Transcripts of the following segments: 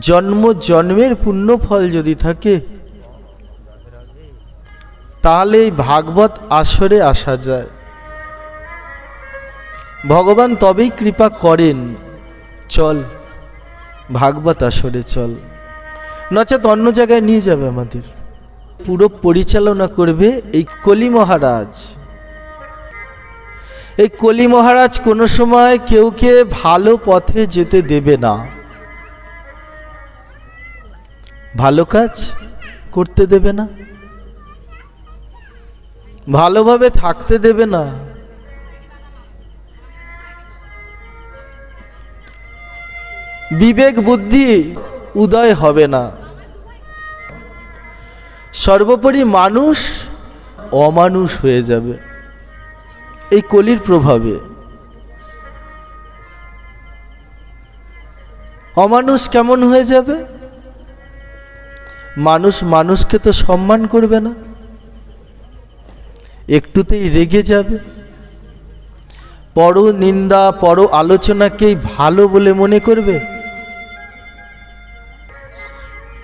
জন্ম জন্মের পুণ্য ফল যদি থাকে তাহলে এই ভাগবত আসরে আসা যায়। ভগবান তবেই কৃপা করেন। চল, ভাগবত আসরে চল। নচেত অন্য জায়গায় নিয়ে যাবে আমাদের। পুরো পরিচালনা করবে এই কলি মহারাজ। এই কলি মহারাজ কোনো সময় কেউকে ভালো পথে যেতে দেবে না। ভালো কাজ করতে দেবে না। ভালোভাবে থাকতে দেবে না। বিবেক বুদ্ধি উদয় হবে না। সর্বোপরি মানুষ অমানুষ হয়ে যাবে। এই কলির প্রভাবে। অমানুষ কেমন হয়ে যাবে? মানুষ মানুষকে তো সম্মান করবে না। একটুতেই রেগে যাবে। পর নিন্দা পর আলোচনাকেই ভালো বলে মনে করবে।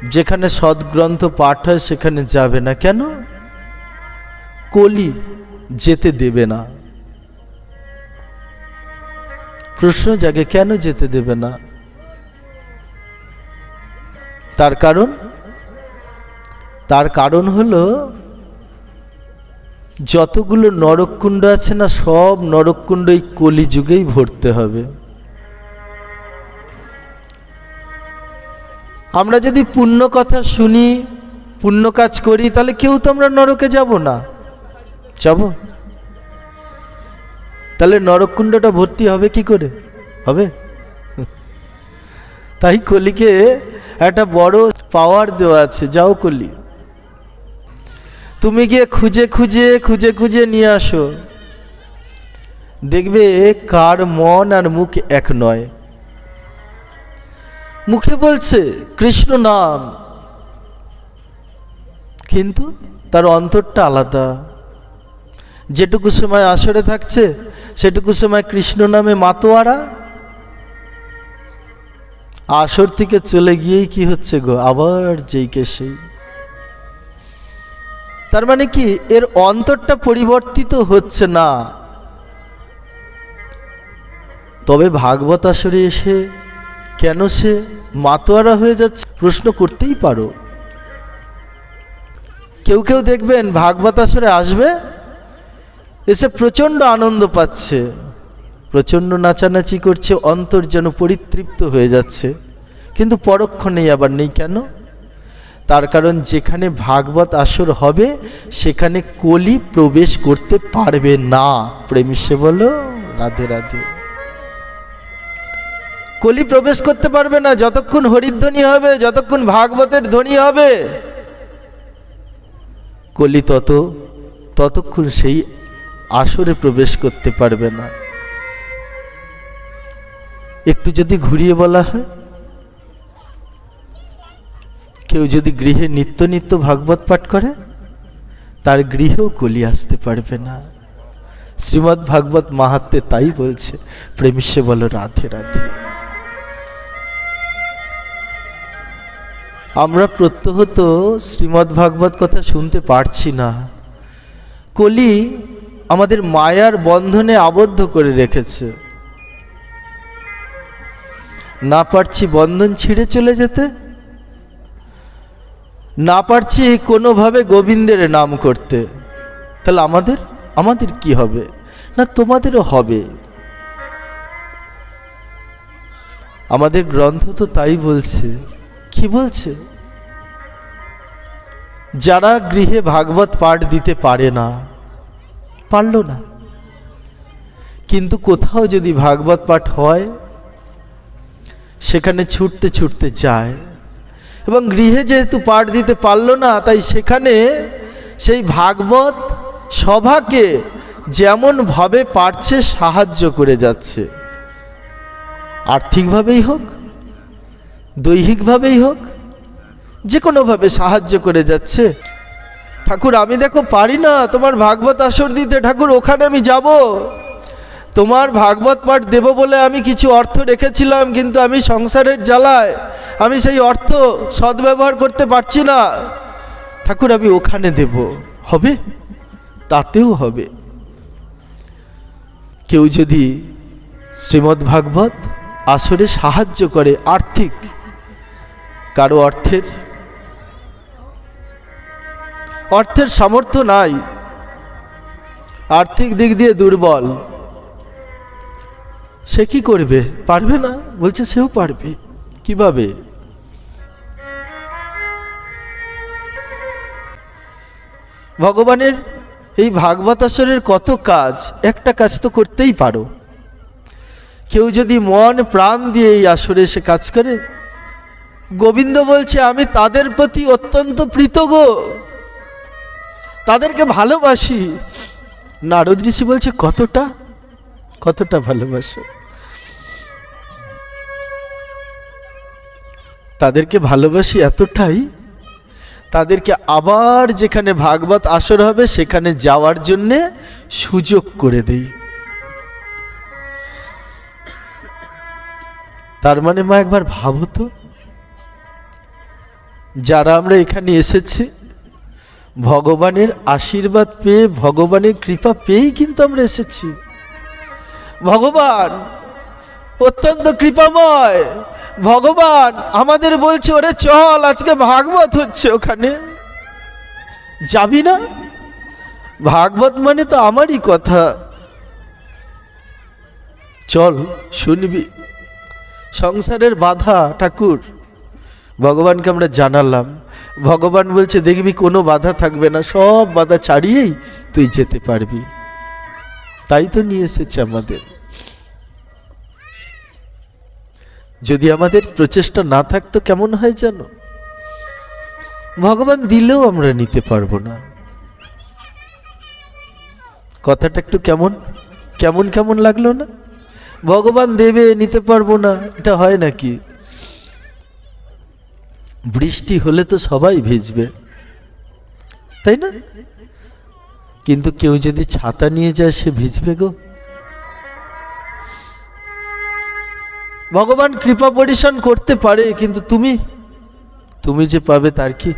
যেখানে সদ্গ্রন্থ পাঠ হয়, সেখানে যাবে না কেন? কলি যেতে দেবে না। প্রশ্ন জাগে, কেন যেতে দেবে না? তার কারণ? তার কারণ হলো, যতগুলো নরককুণ্ড আছে না, সব নরককুণ্ড এই কলিযুগেই ভরতে হবে। আমরা যদি পুণ্য কথা শুনি, পুণ্য কাজ করি, তাহলে কেউ তো আমরা নরকে যাব না। যাব? তাহলে নরককুণ্ডটা ভর্তি হবে কি করে? হবে? তাই কলিকে একটা বড় পাওয়ার দেওয়া আছে। যাও কলি। তুমি গিয়ে খুঁজে খুঁজে খুঁজে খুঁজে নিয়ে আসো। দেখবে কার মন আর মুখ এক নয়। মুখে বলছে, কৃষ্ণ নাম। কিন্তু তার অন্তরটা আলাদা। যেটুকু সময় আসরে থাকছে, সেটুকু সময় কৃষ্ণ নামে মাতোয়ারা। আসর থেকে চলে গিয়েই কি হচ্ছে গো? আবার যেই কে সেই তার মানে কি? এর অন্তরটা পরিবর্তিত হচ্ছে না। তবে ভাগবত আসরে এসে কেন সে মাতোয়ারা হয়ে যাচ্ছে প্রশ্ন করতেই পারো। কেউ কেউ দেখবেন ভাগবত আসরে আসবে, এসে প্রচণ্ড আনন্দ পাচ্ছে, প্রচণ্ড নাচানাচি করছে, অন্তর যেন পরিতৃপ্ত হয়ে যাচ্ছে। কিন্তু পরক্ষণেই আবার, নেই কেন? তার কারণ যেখানে ভাগবত আসর হবে, সেখানে কলি প্রবেশ করতে পারবে না। প্রেমিসে বলো, রাধে রাধে। কলি প্রবেশ করতে পারবে না, যতক্ষণ হরিধ্বনি হবে, যতক্ষণ ভাগবতের ধ্বনি হবে। কলি তত, ততক্ষণ সেই আসরে প্রবেশ করতে পারবে না। একটু যদি ঘুরিয়ে বলা হয়। কেউ যদি গৃহে নিত্য নিত্য ভাগবত পাঠ করে, তার গৃহেও কলি আসতে পারবে না। শ্রীমদ্ ভাগবত মাহাত্মে তাই বলছে প্রেমিসে বলো রাধে রাধে। আমরা প্রত্যহত শ্রীমদ্ ভাগবত কথা শুনতে পারছি না। কলি আমাদের মায়ার বন্ধনে আবদ্ধ করে রেখেছে। না পারছি বন্ধন ছিঁড়ে চলে যেতে না পারছি কোনোভাবে গোবিন্দের নাম করতে। তাহলে আমাদের আমাদের কি হবে? না তোমাদেরও হবে? আমাদের গ্রন্থ তো তাই বলছে। কি বলছে? যারা গৃহে ভাগবত পাঠ দিতে পারে না, পারল না। কিন্তু কোথাও যদি ভাগবত পাঠ হয়, সেখানে ছুটতে ছুটতে যায়। এবং গৃহে যেহেতু পাঠ দিতে পারল না, তাই সেখানে সেই ভাগবত সভাকে যেমনভাবে পারছে সাহায্য করে যাচ্ছে। আর্থিকভাবেই হোক, দৈহিকভাবেই হোক যে কোনোভাবে সাহায্য করে যাচ্ছে। ঠাকুর, আমি দেখো পারি না তোমার ভাগবত আসর দিতে। ঠাকুর, ওখানে আমি যাব। তোমার ভাগবত পাঠ দেব বলে আমি কিছু অর্থ রেখেছিলাম, কিন্তু আমি সংসারের জ্বালায়, আমি সেই অর্থ সদ্ব্যবহার করতে পারছি না। ঠাকুর, আমি ওখানে দেব। হবে? তাতেও হবে। কেউ যদি শ্রীমদ্ ভাগবত আসরে সাহায্য করে আর্থিক, কারও অর্থের অর্থের সামর্থ্য নাই, আর্থিক দিক দিয়ে দুর্বল সে কি করবে? পারবে না? বলছে, সেও পারবে। কীভাবে? ভগবানের এই ভাগবতাসরের কত কাজ, একটা কাজ তো করতেই পারো। কেউ যদি মন, প্রাণ দিয়ে এই আসরে সে কাজ করে, গোবিন্দ বলছে, আমি তাদের প্রতি অত্যন্ত প্রীতগ তাদেরকে ভালোবাসি। নারদ ঋষি বলছে, কতটা? কতটা ভালোবাসো? তাদেরকে ভালোবাসি এতটাই, তাদেরকে আবার যেখানে ভাগবত আসর হবে সেখানে যাওয়ার জন্যে সুযোগ করে দেই। তার মানে মা একবার ভাবো তো, যারা আমরা এখানে এসেছি, ভগবানের আশীর্বাদ পেয়ে, ভগবানের কৃপা পেয়েই কিন্তু আমরা এসেছি। ভগবান অত্যন্ত কৃপাময়। ভগবান আমাদের বলছে, ওরে চল, আজকে ভাগবত হচ্ছে ওখানে। যাবি না? ভাগবত মানে তো আমারই কথা। চল, শুনবি। সংসারের বাধা, ঠাকুর। ভগবানকে আমরা জানালাম। ভগবান বলছে, দেখবি, কোনো বাধা থাকবে না। সব বাধা ছাড়িয়েই তুই যেতে পারবি। তাই তো নিয়ে এসেছে আমাদের। যদি আমাদের প্রচেষ্টা না থাকতো কেমন হয় জানো? ভগবান দিলেও আমরা নিতে পারব না। কথাটা একটু কেমন কেমন কেমন লাগল না? ভগবান দেবে, নিতে পারব না, এটা হয় নাকি? বৃষ্টি হলে তো সবাই ভিজবে, তাই না? কিন্তু কেউ যদি ছাতা নিয়ে যায়, সে ভিজবে গো। ভগবান কৃপা পরিশন করতে পারে, কিন্তু তুমি তুমি যে পাবে তার কি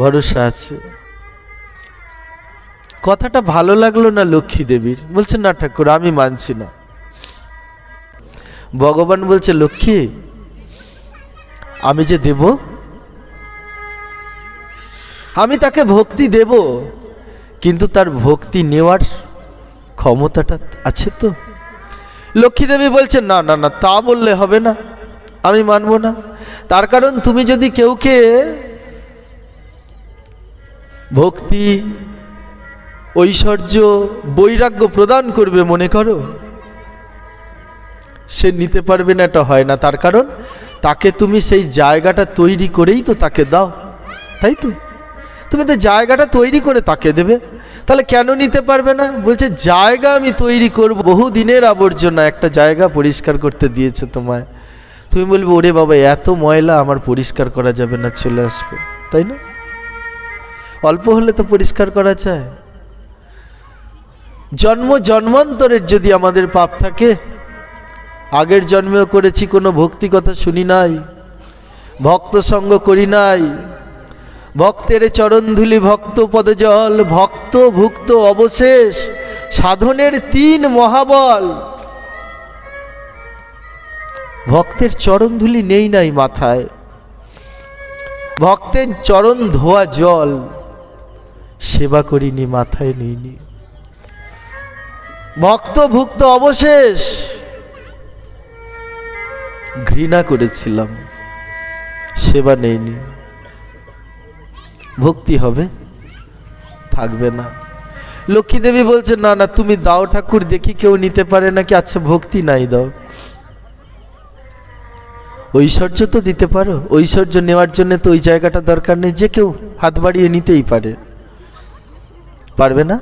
ভরসা আছে? কথাটা ভালো লাগল না লক্ষ্মী দেবীর? বলছে, না ঠাকুর, আমি মানছি না। ভগবান বলছে, লক্ষ্মী, আমি যে দেব, আমি তাকে ভক্তি দেব, কিন্তু তার ভক্তি নেওয়ার ক্ষমতাটা আছে তো? লক্ষ্মী দেবী বলছেন, না না না, তা বললে হবে না, আমি মানব না। তার কারণ তুমি যদি কেউকে ভক্তি, ঐশ্বর্য, বৈরাগ্য প্রদান করবে মনে করো, সে নিতে পারবে না, এটা হয় না। তার কারণ তাকে তুমি সেই জায়গাটা তৈরি করেই তো তাকে দাও, তাই তো? তুমি তো জায়গাটা তৈরি করে তাকে দেবে। তাহলে কেন নিতে পারবে না? বলছে, জায়গা আমি তৈরি করব। বহু দিনের আবর্জনা একটা জায়গা পরিষ্কার করতে দিয়েছে তোমায়। তুমি বলবে, ওরে বাবা, এত ময়লা, আমার পরিষ্কার করা যাবে না, চলে আসবে। তাই না? অল্প হলে তো পরিষ্কার করা যায়। জন্ম জন্মান্তরের যদি আমাদের পাপ থাকে, আগের জন্মেও করেছি, কোনো ভক্তি কথা শুনি নাই, ভক্ত সঙ্গ করি নাই ভক্তের চরণধুলি ভক্ত পদজল, ভক্ত ভুক্ত অবশেষ, সাধনের তিন মহাবল। ভক্তের চরণধুলি নেই নাই মাথায়। ভক্তের চরণ ধোয়া জল, সেবা করিনি মাথায় নেইনি। ভক্ত ভুক্ত অবশেষ, ঘৃণা করেছিলাম, সেবা নেইনি। ভক্তি হবে? থাকবে না। লক্ষ্মী দেবী বলছে না না, তুমি দাও ঠাকুর, দেখি কেউ নিতে পারে নাকি? আচ্ছা ভক্তি নাই দাও। ঐশ্বর্য তো দিতে পারো। ঐশ্বর্য নেওয়ার জন্য তো ওই জায়গাটা দরকার নেই, যে কেউ হাত বাড়িয়ে নিতেই পারে। পারবে না?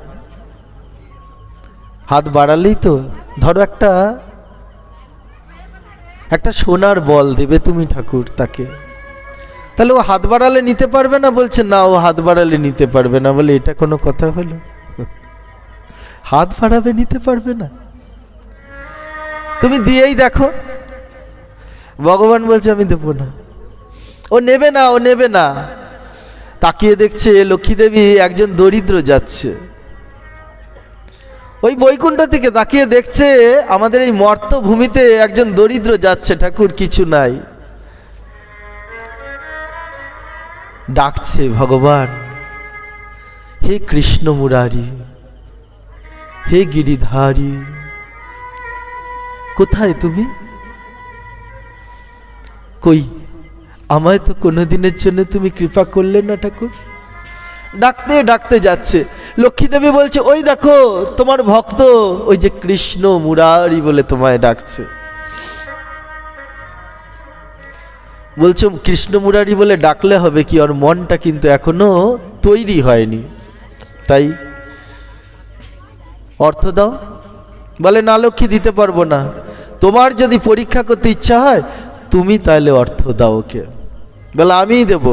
হাত বাড়ালেই তো, ধরো একটা একটা সোনার বল দেবে তুমি ঠাকুর তাকে। তাহলে ও হাত বাড়ালে নিতে পারবে না? বলছে, না, ও হাত বাড়ালে নিতে পারবে না। বলে, এটা কোনো কথা হলো? হাত বাড়াবে, নিতে পারবে না। তুমি দিয়েই দেখো। ভগবান বলছে, আমি দেবো না। ও নেবে না, ও নেবে না। তাকিয়ে দেখছে, লক্ষ্মী দেবী একজন দরিদ্র যাচ্ছে। ওই বৈকুণ্ঠ থেকে তাকিয়ে দেখছে, আমাদের এই মর্তভূমিতে একজন দরিদ্র যাচ্ছে। ঠাকুর, কিছু নাই। ডাকছে ভগবান। হে কৃষ্ণ মুরারি, হে গিরিধারী, কোথায় তুমি? কই, আমায় তো কোনো দিনের জন্য তুমি কৃপা করলে না ঠাকুর? ডাকতে ডাকতে যাচ্ছে। লক্ষ্মী দেবী বলছে, ওই দেখো, তোমার ভক্ত, ওই যে কৃষ্ণ মুরারি বলে তোমায় ডাকছে। বলছে, কৃষ্ণ মুরারি বলে ডাকলে হবে কি? ওর মনটা কিন্তু এখনও তৈরি হয়নি। তাই অর্থ দাও। বলে, না, লক্ষ্মী, দিতে পারব না। তোমার যদি পরীক্ষা করতে ইচ্ছা হয়, তুমি তাহলে অর্থ দাও ওকে। বলে, আমিই দেব।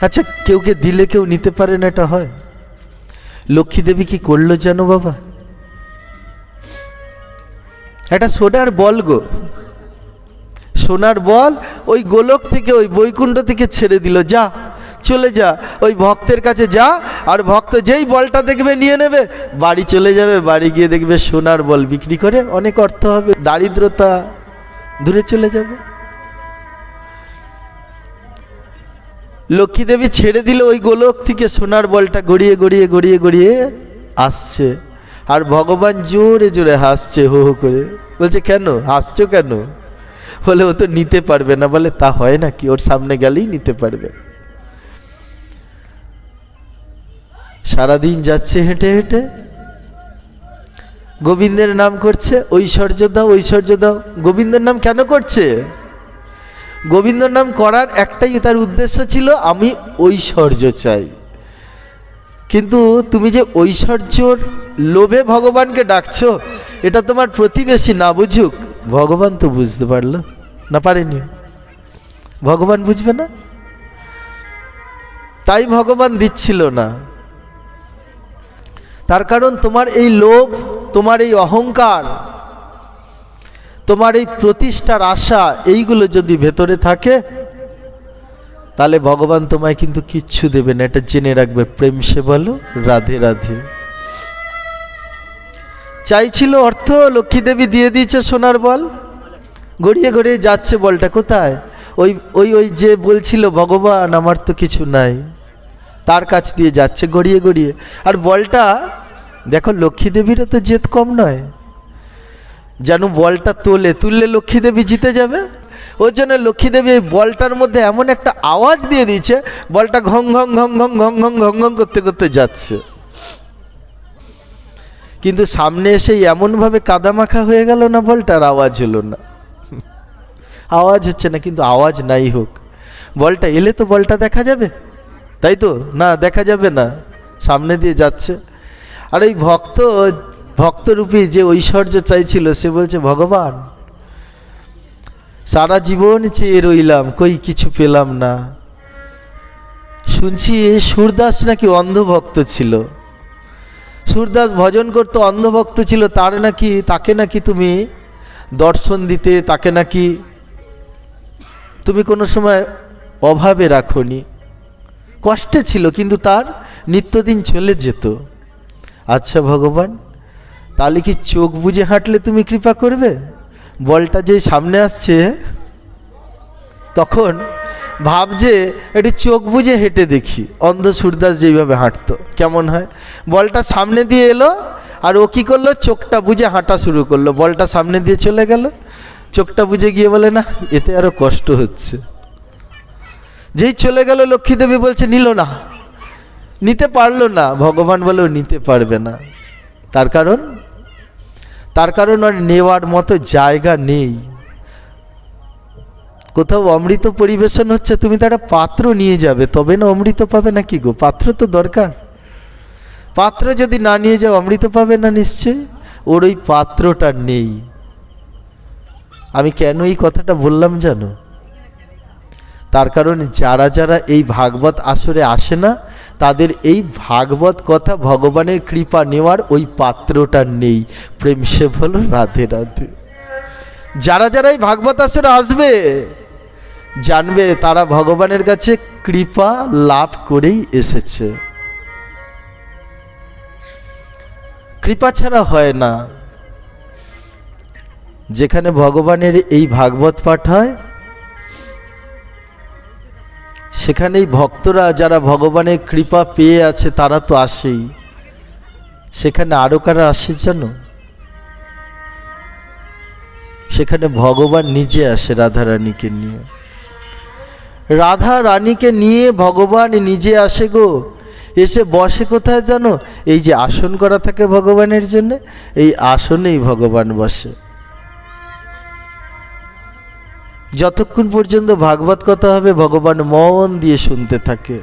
আচ্ছা কেউ কেউকে দিলে কেউ নিতে পারে না এটা হয়? লক্ষ্মী দেবী কি করল জানো বাবা? এটা সোডার বল গো সোনার বল ওই গোলক থেকে, ওই বৈকুণ্ঠ থেকে ছেড়ে দিল, যা, চলে যা, ওই ভক্তের কাছে যা, আর ভক্ত যেই বলটা দেখবে নিয়ে নেবে, বাড়ি চলে যাবে, বাড়ি গিয়ে দেখবে সোনার বল বিক্রি করে অনেক অর্থ হবে, দারিদ্রতা দূরে চলে যাবে। লক্ষ্মী দেবী ছেড়ে দিল ওই গোলক থেকে, সোনার বলটা গড়িয়ে গড়িয়ে গড়িয়ে গড়িয়ে আসছে। আর ভগবান জোরে জোরে হাসছে হো হো করে। বলছে, কেন? হাসছো কেন? বলে ও তো নিতে পারবে না। বলে, তা হয় নাকি ওর সামনে গেলেই নিতে পারবে। সারাদিন যাচ্ছে হেঁটে হেঁটে। গোবিন্দের নাম করছে ঐশ্বর্য দাও ঐশ্বর্য দাও। গোবিন্দের নাম কেন করছে? গোবিন্দর নাম করার একটাই তার উদ্দেশ্য ছিল, আমি ঐশ্বর্য চাই। কিন্তু তুমি যে ঐশ্বর্যর লোভে ভগবানকে ডাকছো, এটা তোমার প্রতিবেশী না বুঝুক। ভগবান তো বুঝতে পারল। না পারেনি। ভগবান বুঝবে না? তাই ভগবান দিচ্ছিল না। তার কারণ তোমার এই লোভ, তোমার এই অহংকার, তোমার এই প্রতিষ্ঠার আশা, এইগুলো যদি ভেতরে থাকে, তাহলে ভগবান তোমায় কিন্তু কিচ্ছু দেবে না। এটা জেনে রাখবে প্রেম সে বলো, রাধে রাধে। চাইছিল অর্থ, লক্ষ্মী দেবী দিয়ে দিয়েছে সোনার বল। গড়িয়ে গড়িয়ে যাচ্ছে বলটা কোথায়? ওই ওই ওই যে বলছিল, ভগবান, আমার তো কিছু নাই। তার কাছ দিয়ে যাচ্ছে গড়িয়ে গড়িয়ে। আর বলটা, দেখো, লক্ষ্মী দেবীরও তো জেদ কম নয়। যেন বলটা তোলে, তুললে লক্ষ্মী দেবী জিতে যাবে। ওই জন্য লক্ষ্মী দেবী এই বলটার মধ্যে এমন একটা আওয়াজ দিয়ে দিয়েছে, বলটা ঘং ঘং ঘং ঘং ঘং ঘং ঘং ঘং করতে করতে যাচ্ছে। কিন্তু সামনে এসে এমনভাবে কাদামাখা হয়ে গেল না বলটার? আওয়াজ হলো না। আওয়াজ হচ্ছে না, কিন্তু আওয়াজ নাই হোক। বলটা এলে তো বলটা দেখা যাবে। তাই তো? না, দেখা যাবে না। সামনে দিয়ে যাচ্ছে। আর এই ভক্ত, ভক্তরূপী যে ঐশ্বর্য চাইছিল, সে বলছে, ভগবান, সারা জীবন চেয়ে রইলাম, কই কিছু পেলাম না। শুনছি সুরদাস নাকি অন্ধভক্ত ছিল। সুরদাস ভজন করতো, অন্ধভক্ত ছিল, তার নাকি, তাকে নাকি তুমি দর্শন দিতে, তাকে নাকি তুমি কোনো সময় অভাবে রাখনি। কষ্টে ছিল, কিন্তু তার নিত্যদিন চলে যেত। আচ্ছা ভগবান, তাহলে কি চোখ বুঝে হাঁটলে তুমি কৃপা করবে? বলটা যে সামনে আসছে, তখন ভাবছে একটু চোখ বুঝে হেঁটে দেখি, অন্ধ সুরদাস যেইভাবে হাঁটতো, কেমন হয়? বলটা সামনে দিয়ে এলো, আর ও কী করল? চোখটা বুঝে হাঁটা শুরু করল। বলটা সামনে দিয়ে চলে গেল। চোখটা বুঝে গিয়ে বলে, না, এতে আরও কষ্ট হচ্ছে। যেই চলে গেল লক্ষ্মী দেবী বলছে, নিল না। নিতে পারল না। ভগবান বলেও নিতে পারবে না। তার কারণ? তার কারণ আর নেওয়ার মতো জায়গা নেই। কোথাও অমৃত পরিবেশন হচ্ছে, তুমি তো একটা পাত্র নিয়ে যাবে। তবে না অমৃত পাবে না কি গো? পাত্র তো দরকার। পাত্র যদি না নিয়ে যাও, অমৃত পাবে না নিশ্চয়ই ওর ওই পাত্রটা নেই। আমি কেন এই কথাটা বললাম জানো? তার কারণ যারা যারা এই ভাগবত আসরে আসে না, তাদের এই ভাগবত কথা ভগবানের কৃপা নেওয়ার ওই পাত্রটা নেই। প্রেম সে বলো, রাধে রাধে। যারা যারা এই ভাগবত আসরে আসবে, জানবে তারা ভগবানের কাছে কৃপা লাভ করেই এসেছে। কৃপা ছাড়া হয় না। যেখানে ভগবানের এই ভাগবত পাঠ হয়, সেখানেই ভক্তরা যারা ভগবানের কৃপা পেয়ে আছে তারা তো আসেই। সেখানে আরও কারা আসে জানো? সেখানে ভগবান নিজে আসে রাধা রানীকে নিয়ে। রাধা রানীকে নিয়ে ভগবান নিজে আসে গো। এসে বসে কোথায় জানো? এই যে আসন করা থাকে ভগবানের জন্য, এই আসনেই ভগবান বসে। যতক্ষণ পর্যন্ত ভাগবত কথা হবে, ভগবান মন দিয়ে শুনতে থাকে।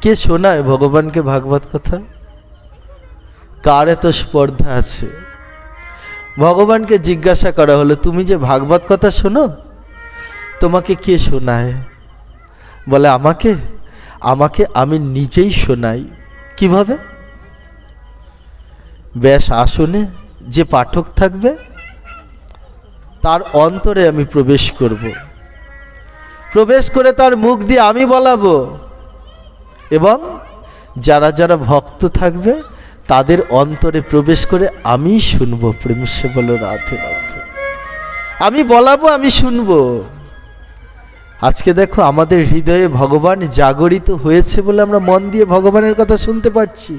কে শোনায় ভগবানকে ভাগবত কথা? কার এত স্পর্ধা আছে। ভগবানকে জিজ্ঞাসা করা হলো, তুমি যে ভাগবত কথা শোনো? তোমাকে কে শোনায়? বলে, আমাকে? আমাকে আমি নিজেই শোনাই। কীভাবে? ব্যাস, আসনে যে পাঠক থাকবে তার অন্তরে আমি প্রবেশ করব। প্রবেশ করে তার মুখ দিয়ে আমি বলাবো, এবং যারা যারা ভক্ত থাকবে, তাদের অন্তরে প্রবেশ করে আমি শুনব প্রেম সে বলো রাধে রাধে। আমি বলাবো, আমি শুনব। আজকে দেখো আমাদের হৃদয়ে ভগবান জাগরিত হয়েছে বলে আমরা মন দিয়ে ভগবানের কথা শুনতে পারছি।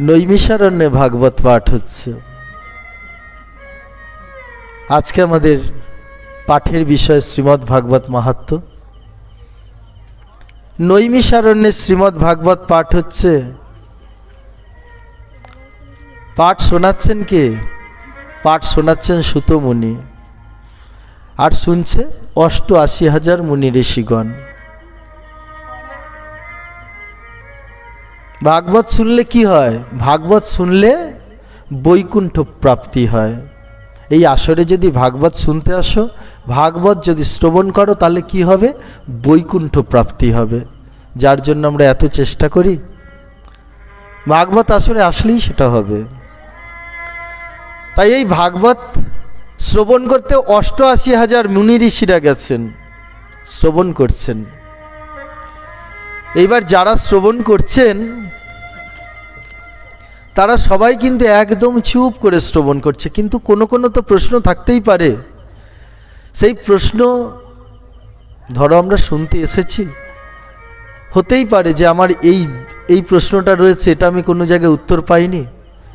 নৈমিষারণ্যে ভাগবত পাঠ হচ্ছে। আজকে আমাদের পাঠের বিষয় শ্রীমদ্ ভাগবত মাহাত্ম নৈমিষারণ্যে শ্রীমদ্ ভাগবত পাঠ হচ্ছে, পাঠ শোনাচ্ছেন কে? পাঠ শোনাচ্ছেন সুতমুনি। আর শুনছে অষ্ট আশি হাজার মুনি ঋষিগণ। ভাগবত শুনলে কি হয়? ভাগবত শুনলে বৈকুণ্ঠ প্রাপ্তি হয়। এই আসরে যদি ভাগবত শুনতে আসো, ভাগবত যদি শ্রবণ করো, তাহলে কি হবে? বৈকুণ্ঠ প্রাপ্তি হবে। যার জন্য আমরা এত চেষ্টা করি। ভাগবত আসরে আসলেই সেটা হবে। তাই এই ভাগবত শ্রবণ করতে অষ্টআশি হাজার মুনি ঋষিরা গেছেন, শ্রবণ করছেন। এইবার যারা শ্রবণ করছেন তারা সবাই কিন্তু একদম চুপ করে শ্রবণ করছে, কিন্তু কোনো কোনো তো প্রশ্ন থাকতেই পারে। সেই প্রশ্ন, ধরো আমরা শুনতে এসেছি, হতেই পারে যে আমার এই এই প্রশ্নটা রয়েছে, এটা আমি কোনো জায়গায় উত্তর পাইনি।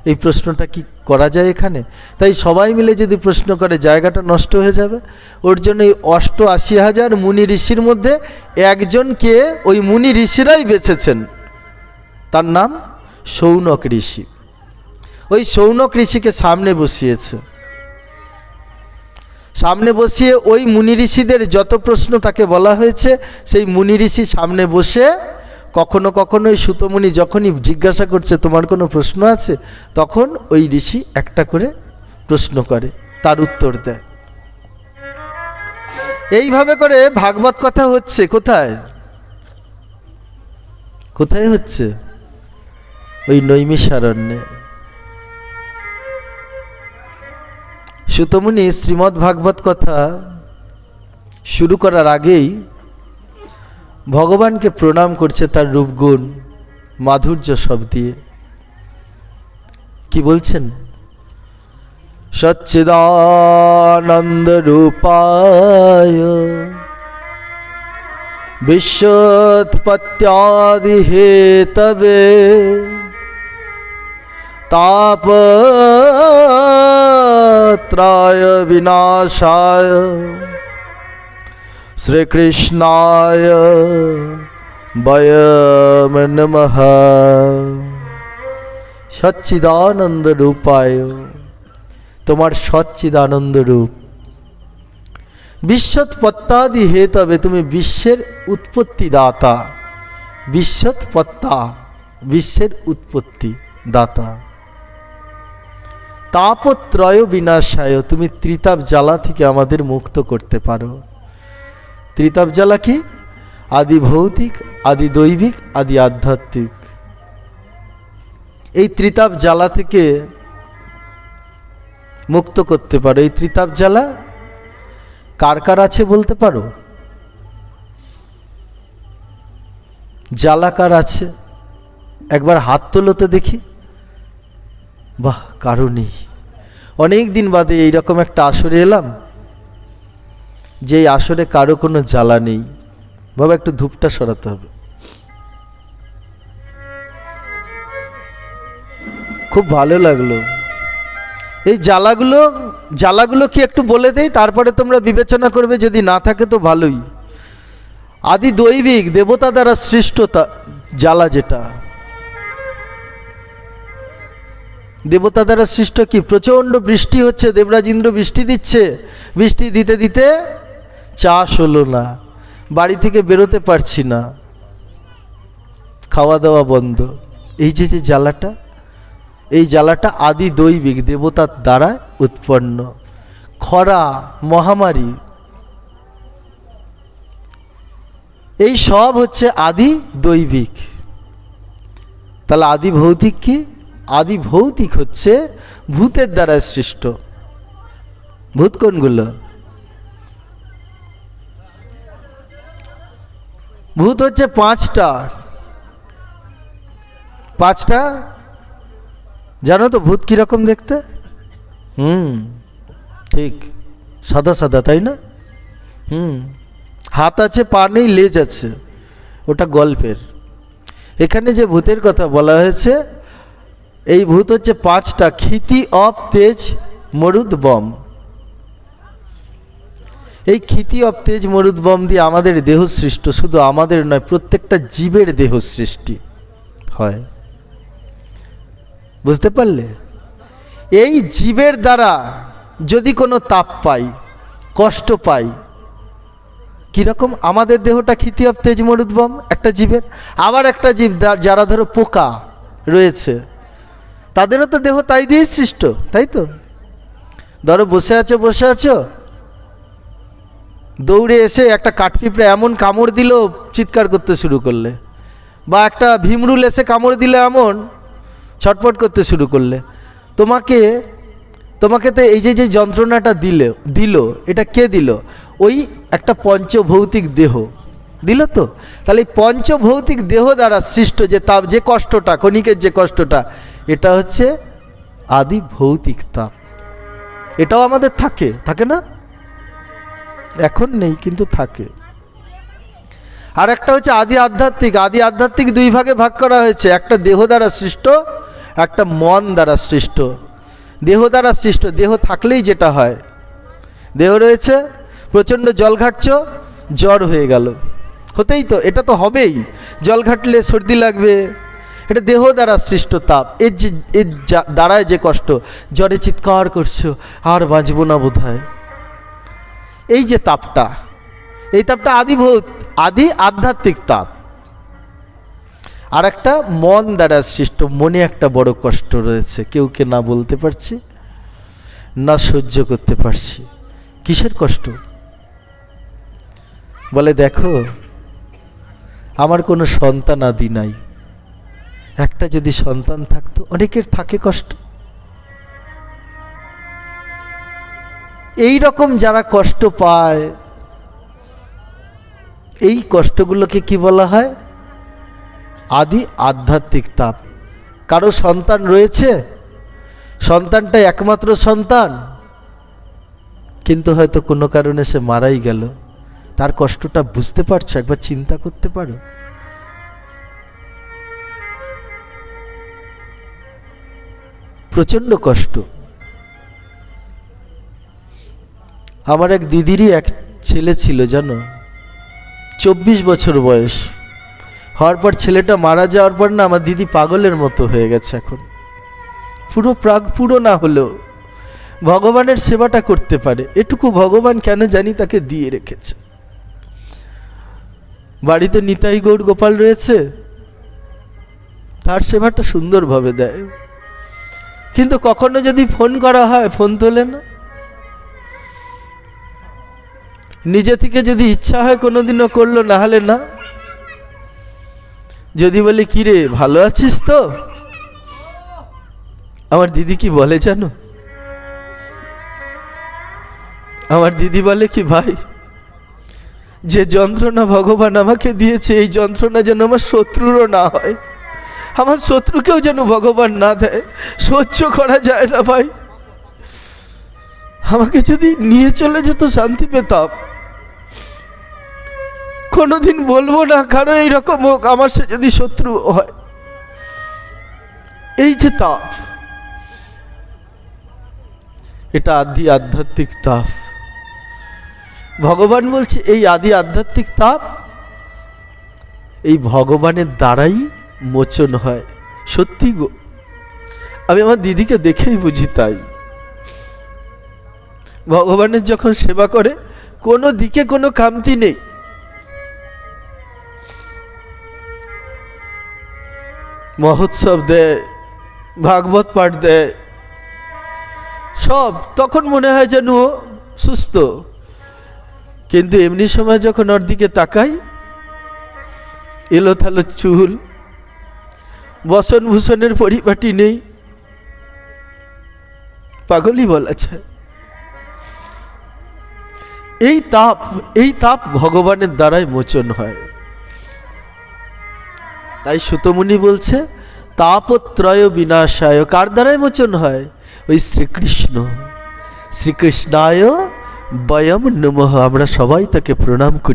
এই প্রশ্নটা কি করা যায় এখানে? তাই সবাই মিলে যদি প্রশ্ন করে, জায়গাটা নষ্ট হয়ে যাবে। ওর জন্য এই অষ্ট আশি হাজার মুনি ঋষির মধ্যে একজনকে ওই মুনি ঋষিরাই বেছেছেন। তার নাম? সৌনক ঋষি। ওই সৌনক ঋষিকে সামনে বসিয়েছে। সামনে বসিয়ে ওই মুনি ঋষিদের যত প্রশ্ন তাকে বলা হয়েছে, সেই মুনি ঋষি সামনে বসে কখনো কখনো ওই সুতমুনি যখনই জিজ্ঞাসা করছে, তোমার কোনো প্রশ্ন আছে? তখন ওই ঋষি একটা করে প্রশ্ন করে, তার উত্তর দেয়। এইভাবে করে ভাগবত কথা হচ্ছে। কোথায়? কোথায় হচ্ছে? ওই নৈমিষারণ্যে সুতমুনি শ্রীমদ্ ভাগবত কথা শুরু করার আগেই ভগবানকে প্রণাম করছে তার রূপগুণ, মাধুর্য সব দিয়ে। কি বলছেন? সচ্চিদানন্দ রূপায় বিশ্বৎপত্যাদি হেতবে তাপত্রায় বিনাশায়। শ্রীকৃষ্ণায় বয়ম নমঃ। সচ্চিদানন্দ রূপায়। তোমার সচ্চিদানন্দ রূপ। বিশ্বৎপত্তাদি হেতবে তুমি বিশ্বের উৎপত্তি দাতা বিশ্বৎপত্তা, বিশ্বের উৎপত্তি দাতা তাপত্রয় বিনাশায় তুমি ত্রিতাপ জ্বালা থেকে আমাদের মুক্ত করতে পারো। ত্রিতাপ জ্বালা কি? আদি ভৌতিক, আদি দৈবিক, আদি আধ্যাত্মিক। এই ত্রিতাপ জ্বালা থেকে মুক্ত করতে পারো। এই ত্রিতাপ জ্বালা কার কার আছে বলতে পারো? জ্বালা কার আছে? একবার হাত তোলো তো দেখি। বাহ কারও নেই অনেক দিন বাদে এইরকম একটা আসরে এলাম, যে আসরে কারও কোনো জ্বালা নেই। বাবা, একটু ধূপটা সরাতে হবে। খুব ভালো লাগল। এই জ্বালাগুলো জ্বালাগুলো কি একটু বলে দেই? তারপরে তোমরা বিবেচনা করবে, যদি না থাকে তো ভালোই। আদি দৈবিক দেবতা দ্বারা সৃষ্টতা জ্বালা যেটা। দেবতা দ্বারা সৃষ্ট কি? প্রচণ্ড বৃষ্টি হচ্ছে, দেবরাজ ইন্দ্র বৃষ্টি দিচ্ছে। বৃষ্টি দিতে দিতে চাষ হলো না, বাড়ি থেকে বেরোতে পারছি না। খাওয়া দাওয়া বন্ধ। এই যে যে জ্বালাটা, এই জ্বালাটা আদি দৈবিক দেবতার দ্বারা উৎপন্ন। খরা, মহামারী, এই সব হচ্ছে আদি দৈবিক। তাহলে আদি ভৌতিক কি? আদি ভৌতিক হচ্ছে ভূতের দ্বারা সৃষ্ট। ভূত কোনগুলো? ভূত হচ্ছে পাঁচটা। পাঁচটা? জানো তো ভূত কীরকম দেখতে? হুম, ঠিক, সাদা সাদা, তাই না? হুম, হাত আছে, পা নেই, লেজ আছে, ওটা গল্পের। এখানে যে ভূতের কথা বলা হয়েছে এই ভূত হচ্ছে পাঁচটা, ক্ষিতি অফ তেজ, মরুদ বম। এই ক্ষিতি অফ তেজ, মরুদ বম দিয়ে আমাদের দেহ সৃষ্ট, শুধু আমাদের নয়, প্রত্যেকটা জীবের দেহ সৃষ্টি হয়। বুঝতে পারলে? এই জীবের দ্বারা যদি কোনো তাপ পাই, কষ্ট পাই, কীরকম আমাদের দেহটা ক্ষিতি অফ তেজ মরুদ্বম একটা জীবের। আবার একটা জীব যারা ধরো পোকা রয়েছে তাদেরও তো দেহ তাই দিয়েই সৃষ্ট, তাই তো? ধরো বসে আছো বসে আছো। দৌড়ে এসে একটা কাঠপিঁপড়ে এমন কামড় দিল, চিৎকার করতে শুরু করলে। বা একটা ভীমরুল এসে কামড় দিলে এমন, ছটফট করতে শুরু করলে। তোমাকে তোমাকে তো এই যে যে যন্ত্রণাটা দিলে, দিল, এটা কে দিল? ওই একটা পঞ্চভৌতিক দেহ। দিল তো? তাহলে এই পঞ্চভৌতিক দেহ দ্বারা সৃষ্ট যে তাপ, যে কষ্টটা ক্ষণিকের যে কষ্টটা, এটা হচ্ছে আদি ভৌতিক তাপ। এটাও আমাদের থাকে থাকে না? এখন নেই, কিন্তু থাকে। আর একটা হচ্ছে আদি আধ্যাত্মিক। আদি আধ্যাত্মিক দুই ভাগে ভাগ করা হয়েছে। একটা দেহ দ্বারা সৃষ্ট, একটা মন দ্বারা সৃষ্ট। দেহ দ্বারা সৃষ্ট, দেহ থাকলেই যেটা হয়। দেহ রয়েছে, প্রচণ্ড জল ঘাটছ জ্বর হয়ে গেল। হতেই তো, এটা তো হবেই। জল ঘাটলে সর্দি লাগবে। এটা দেহ দ্বারা সৃষ্ট তাপ। এর যে, এর দ্বারায় যে কষ্ট, জ্বরে চিৎকার করছ, আর বাঁচবো না বোধ এই যে তাপটা, এই তাপটা আদি ভৌত আদি আধ্যাত্মিক তাপ। আর একটা মন দ্বারা সৃষ্ট, মনে একটা বড় কষ্ট রয়েছে। কেউকে না বলতে পারছি, না সহ্য করতে পারছি। কিসের কষ্ট? বলে দেখো আমার কোনো সন্তান আদি নাই। একটা যদি সন্তান থাকতো, অনেকের থাকে কষ্ট। এই রকম যারা কষ্ট পায়, এই কষ্টগুলোকে কি বলা হয়? আদি আধ্যাত্মিক তাপ। কারও সন্তান রয়েছে সন্তানটা একমাত্র সন্তান, কিন্তু হয়তো কোনো কারণে সে মারাই গেল। তার কষ্টটা বুঝতে পারছ? একবার চিন্তা করতে পারো। প্রচণ্ড কষ্ট। আমার এক দিদিরই এক ছেলে ছিল, জানো? চব্বিশ বছর বয়স। হওয়ার পর ছেলেটা মারা যাওয়ার পর না আমার দিদি পাগলের মতো হয়ে গেছে এখন। পুরো প্রাগ পুরো না হলেও ভগবানের সেবাটা করতে পারে। এটুকু ভগবান কেন জানি তাকে দিয়ে রেখেছে। বাড়িতে নিতাই গৌর গোপাল রয়েছে, তার সেবাটা সুন্দরভাবে দেয়। কিন্তু কখনো যদি ফোন করা হয়, ফোন তোলে না। নিজে থেকে যদি ইচ্ছা হয় কোনোদিনও করল না হলে না। যদি বলি কি রে ভালো আছিস তো? আমার দিদি কি বলে জানো? আমার দিদি বলে কি, ভাই যে যন্ত্রণা ভগবান আমাকে দিয়েছে, এই যন্ত্রণা যেন আমার শত্রুরও না হয়। আমার শত্রুকেও যেন ভগবান না দেয়। সহ্য করা যায় না ভাই। আমাকে যদি নিয়ে চলে যেত, শান্তি পেতাম। কোনোদিন বলব না, কারও এইরকম হোক, আমার সে যদি শত্রু হয়। এই যে তাপ, এটা আদি আধ্যাত্মিক তাপ। ভগবান বলছে, এই আদি আধ্যাত্মিক তাপ, এই ভগবানের দ্বারাই মোচন হয়। সত্যি গো, আমি আমার দিদিকে দেখেই বুঝি তাই। ভগবানের যখন সেবা করে, কোনো দিকে কোনো কামতি নেই। মহোৎসব দেয়, ভাগবত পাঠ দেয়, সব, তখন মনে হয় যেন সুস্থ। কিন্তু এমনি সময় যখন ওর দিকে তাকাই এলো থালো চুল বসন ভূষণের পরিপাটি নেই। পাগলই বলা এই তাপ এই তাপ ভগবানের দ্বারাই মোচন হয়। তাই সুতমুনি বলছে, তাপত্রয় বিনাশায় কার দ্বারাই মোচন হয়? ওই শ্রীকৃষ্ণ। শ্রীকৃষ্ণায় বয়ম নমহ আমরা সবাই তাকে প্রণাম করি।